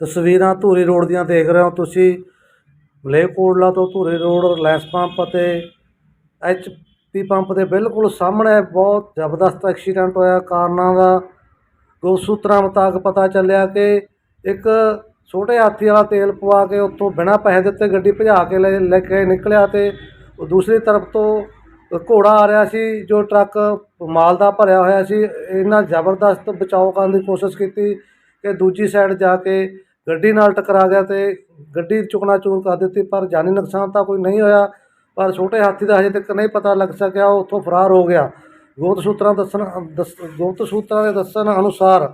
ਤਸਵੀਰਾਂ ਧੂਰੀ ਰੋਡ ਦੀਆਂ ਦੇਖ ਰਹੇ ਹੋ ਤੁਸੀਂ। ਮਲੇਰਕੋਟਲਾ ਤੋਂ ਧੂਰੀ ਰੋਡ, ਰਿਲਾਇੰਸ ਪੰਪ ਅਤੇ ਐਚ ਪੀ ਪੰਪ ਦੇ ਬਿਲਕੁਲ ਸਾਹਮਣੇ ਬਹੁਤ ਜ਼ਬਰਦਸਤ ਐਕਸੀਡੈਂਟ ਹੋਇਆ। ਕਾਰਨਾਂ ਦਾ ਦੋ ਸੂਤਰਾਂ ਮੁਤਾਬਕ ਪਤਾ ਚੱਲਿਆ ਕਿ ਇੱਕ ਛੋਟੇ ਹਾਥੀ ਵਾਲਾ ਤੇਲ ਪਵਾ ਕੇ ਉੱਥੋਂ ਬਿਨਾਂ ਪੈਸੇ ਦਿੱਤੇ ਗੱਡੀ ਭਜਾ ਕੇ ਲੈ ਲੈ ਕੇ ਨਿਕਲਿਆ ਤੇ ਦੂਸਰੀ ਤਰਫ ਤੋਂ ਘੋੜਾ ਆ ਰਿਹਾ ਸੀ, ਜੋ ਟਰੱਕ ਮਾਲ ਦਾ ਭਰਿਆ ਹੋਇਆ ਸੀ। ਇਹਨਾਂ ਜ਼ਬਰਦਸਤ ਬਚਾਓ ਕਰਨ ਦੀ ਕੋਸ਼ਿਸ਼ ਕੀਤੀ ਕਿ ਦੂਜੀ ਸਾਈਡ ਜਾ ਕੇ ਗੱਡੀ ਨਾਲ ਟਕਰਾ ਗਿਆ ਤੇ ਗੱਡੀ ਚੁਕਣਾ ਚੂਰ ਕਰ ਦਿੱਤੀ, ਪਰ ਜਾਨੀ ਨੁਕਸਾਨ ਤਾਂ ਕੋਈ ਨਹੀਂ ਹੋਇਆ, ਪਰ ਛੋਟੇ ਹਾਥੀ ਦਾ ਹਜੇ ਤੱਕ ਨਹੀਂ ਪਤਾ ਲੱਗ ਸਕਿਆ, ਉਹ ਉੱਥੋਂ ਫਰਾਰ ਹੋ ਗਿਆ। ਗੋਤ ਸੂਤਰਾਂ ਦੱਸਣ, ਦੱਸ, ਗੋਤ ਸੂਤਰਾਂ ਦੇ ਦੱਸਣ ਅਨੁਸਾਰ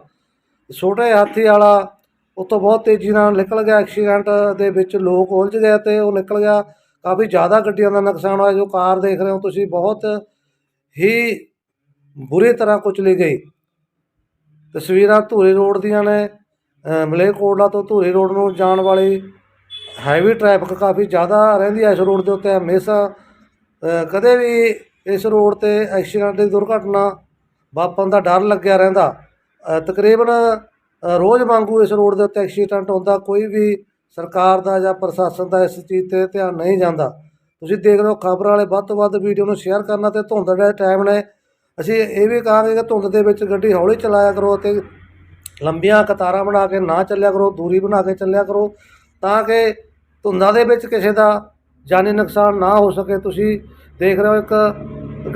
ਛੋਟੇ ਹਾਥੀ ਵਾਲਾ ਉੱਥੋਂ ਬਹੁਤ ਤੇਜ਼ੀ ਨਾਲ ਨਿਕਲ ਗਿਆ, ਐਕਸੀਡੈਂਟ ਦੇ ਵਿੱਚ ਲੋਕ ਉਲਝ ਗਏ ਤੇ ਉਹ ਨਿਕਲ ਗਿਆ। ਕਾਫੀ ਜ਼ਿਆਦਾ ਗੱਡੀਆਂ ਦਾ ਨੁਕਸਾਨ ਹੋਇਆ, ਜੋ ਕਾਰ ਦੇਖ ਰਹੇ ਹੋ ਤੁਸੀਂ, ਬਹੁਤ ਹੀ ਬੁਰੀ ਤਰ੍ਹਾਂ ਕੁਚਲੀ ਗਈ। ਤਸਵੀਰਾਂ ਧੂਰੀ ਰੋਡ ਦੀਆਂ ਨੇ। ਮਲੇਰਕੋਟਲਾ ਤੋਂ ਧੂਰੀ ਰੋਡ ਨੂੰ ਜਾਣ ਵਾਲੀ ਹੈਵੀ ਟ੍ਰੈਫਿਕ ਕਾਫੀ ਜ਼ਿਆਦਾ ਰਹਿੰਦੀ ਹੈ ਇਸ ਰੋਡ ਦੇ ਉੱਤੇ ਹਮੇਸ਼ਾ। ਕਦੇ ਵੀ ਇਸ ਰੋਡ ਤੇ ਐਕਸੀਡੈਂਟ ਦੀ ਦੁਰਘਟਨਾ ਵਾਪਰਨ ਦਾ ਡਰ ਲੱਗਿਆ ਰਹਿੰਦਾ। ਤਕਰੀਬਨ ਰੋਜ਼ ਵਾਂਗੂ ਇਸ ਰੋਡ ਦੇ ਉੱਤੇ ਐਕਸੀਡੈਂਟ ਹੁੰਦਾ, ਕੋਈ ਵੀ ਸਰਕਾਰ ਦਾ ਜਾਂ ਪ੍ਰਸ਼ਾਸਨ ਦਾ ਇਸ ਚੀਜ਼ ਤੇ ਧਿਆਨ ਨਹੀਂ ਜਾਂਦਾ। ਤੁਸੀਂ ਦੇਖ ਰਹੇ ਹੋ ਖਬਰਾਂ ਵਾਲੇ ਵੱਧ ਤੋਂ ਵੱਧ ਵੀਡੀਓ ਨੂੰ ਸ਼ੇਅਰ ਕਰਨਾ ਤੇ ਧੁੰਦ ਦੇ ਟਾਈਮ ਨੇ, ਅਸੀਂ ਇਹ ਵੀ ਕਹਾਂਗੇ ਕਿ ਧੁੰਦ ਦੇ ਵਿੱਚ ਗੱਡੀ ਹੌਲੀ ਚਲਾਇਆ ਕਰੋ ਅਤੇ ਲੰਬੀਆਂ ਕਤਾਰਾਂ ਬਣਾ ਕੇ ਨਾ ਚੱਲਿਆ ਕਰੋ, ਦੂਰੀ ਬਣਾ ਕੇ ਚੱਲਿਆ ਕਰੋ, ਤਾਂ ਕਿ ਧੁੰਦਾਂ ਦੇ ਵਿੱਚ ਕਿਸੇ ਦਾ ਜਾਨੀ ਨੁਕਸਾਨ ਨਾ ਹੋ ਸਕੇ। ਤੁਸੀਂ ਦੇਖ ਰਹੇ ਹੋ ਇੱਕ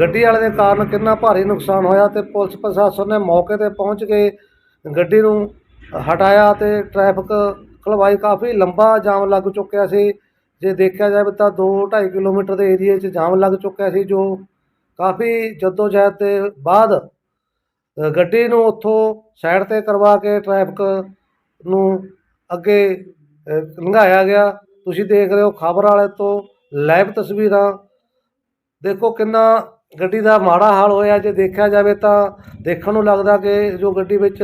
ਗੱਡੀ ਵਾਲੇ ਦੇ ਕਾਰਨ ਕਿੰਨਾ ਭਾਰੀ ਨੁਕਸਾਨ ਹੋਇਆ ਤੇ ਪੁਲਿਸ ਪ੍ਰਸ਼ਾਸਨ ਨੇ ਮੌਕੇ ਤੇ ਪਹੁੰਚ ਕੇ ਗੱਡੀ ਨੂੰ ਹਟਾਇਆ ਤੇ ਟ੍ਰੈਫਿਕ ਖਲਵਾਈ ਕਾਫੀ ਲੰਬਾ ਜਾਮ ਲੱਗ ਚੁੱਕਿਆ ਸੀ। ਜੇ ਦੇਖਿਆ ਜਾਵੇ ਤਾਂ 2.5 ਕਿਲੋਮੀਟਰ ਦੇ ਏਰੀਏ 'ਚ ਜਾਮ ਲੱਗ ਚੁੱਕਿਆ ਸੀ, ਜੋ ਕਾਫੀ ਜਹਿਦ ਦੇ ਬਾਅਦ ਗੱਡੀ ਨੂੰ ਉੱਥੋਂ ਸਾਈਡ ਤੇ ਕਰਵਾ ਕੇ ਟ੍ਰੈਫਿਕ ਨੂੰ ਅੱਗੇ ਲੰਘਾਇਆ ਗਿਆ। ਤੁਸੀਂ ਦੇਖ ਰਹੇ ਹੋ ਖਬਰ ਵਾਲੇ ਤੋਂ ਲਾਈਵ ਤਸਵੀਰਾਂ। ਦੇਖੋ ਕਿੰਨਾ ਗੱਡੀ ਦਾ ਮਾੜਾ ਹਾਲ ਹੋਇਆ। ਜੇ ਦੇਖਿਆ ਜਾਵੇ ਤਾਂ ਦੇਖਣ ਨੂੰ ਲੱਗਦਾ ਕਿ ਜੋ ਗੱਡੀ ਵਿੱਚ